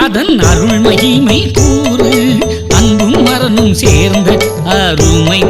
அதன் அருள் மகிமை கூறு அன்பும் மரணும் சேர்ந்த அருமை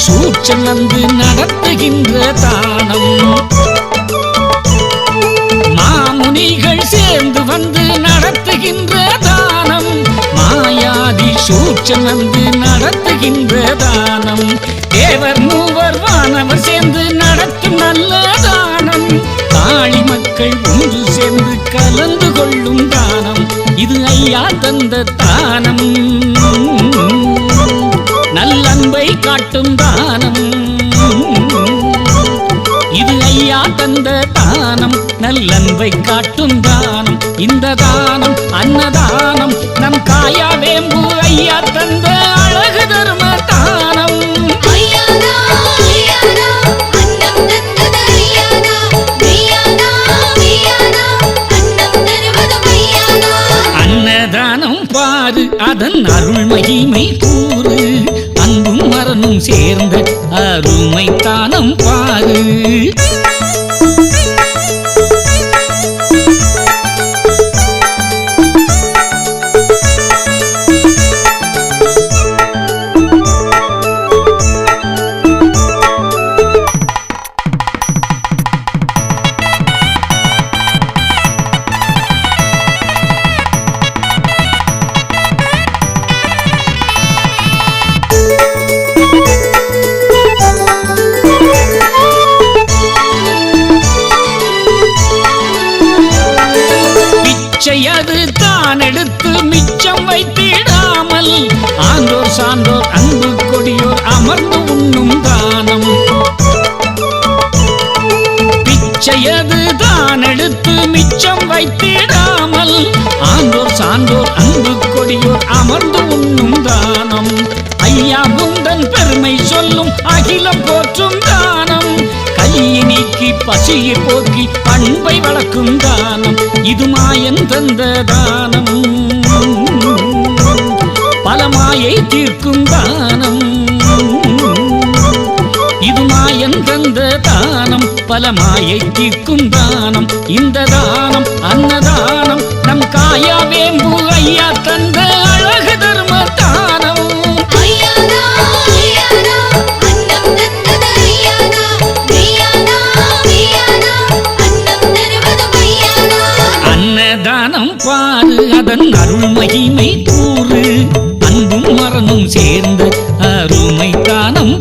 மாயாதி சூட்சம் வந்து நடத்துகின்ற தானம். மாமுனிகள் சேர்ந்து வந்து நடத்துகின்ற தானம். மாயாதி சூட்சம் வந்து நடத்துகின்ற தானம். தேவர் மூவர் வானவர் சேர்ந்து நடத்தும் நல்ல தானம். காளி மக்கள் ஒன்று சேர்ந்து கலந்து கொள்ளும் தானம். இது ஐயா தந்த தானம். காட்டும் தானம். இது ஐயா தந்த தானம் நல்லன்பை காட்டும் தானம். இந்த தானம் அன்னதானம் நம் காயா வேம்பு ஐயா தந்த அழகு தர்ம தானம். ஐயானா ஐயானா அன்னம் சேர்ந்து தான் எடுத்து மிச்சம் வைத்திடாமல். ஆண்டோர் சான்றோர் அன்பு கொடியோர் அமர்ந்து உண்ணும் தானம். பிச்சையது தான் எடுத்து மிச்சம் வைத்திடாமல். ஆண்டோர் சான்றோர் அன்பு கொடியோர் அமர்ந்து உண்ணும் தானம். ஐயா குந்தன் பெருமை சொல்லும் அகிலம் போற்றும் தானம். போக்கி பசியை போக்கி அன்பை வளர்க்கும் தானம். இது மாயன் தந்த தானம். பல மாயை தீர்க்கும் தானம். இது மாயன் தந்த தானம். பல மாயை தீர்க்கும் தானம். இந்த தானம் அன்னதானம். நம் காயா வேம்பு ஐயா தந்த ஒப்பாது அதன் அருள் மகிமை கூறு. அன்பும் மரணும் சேர்ந்த அருமை தானம்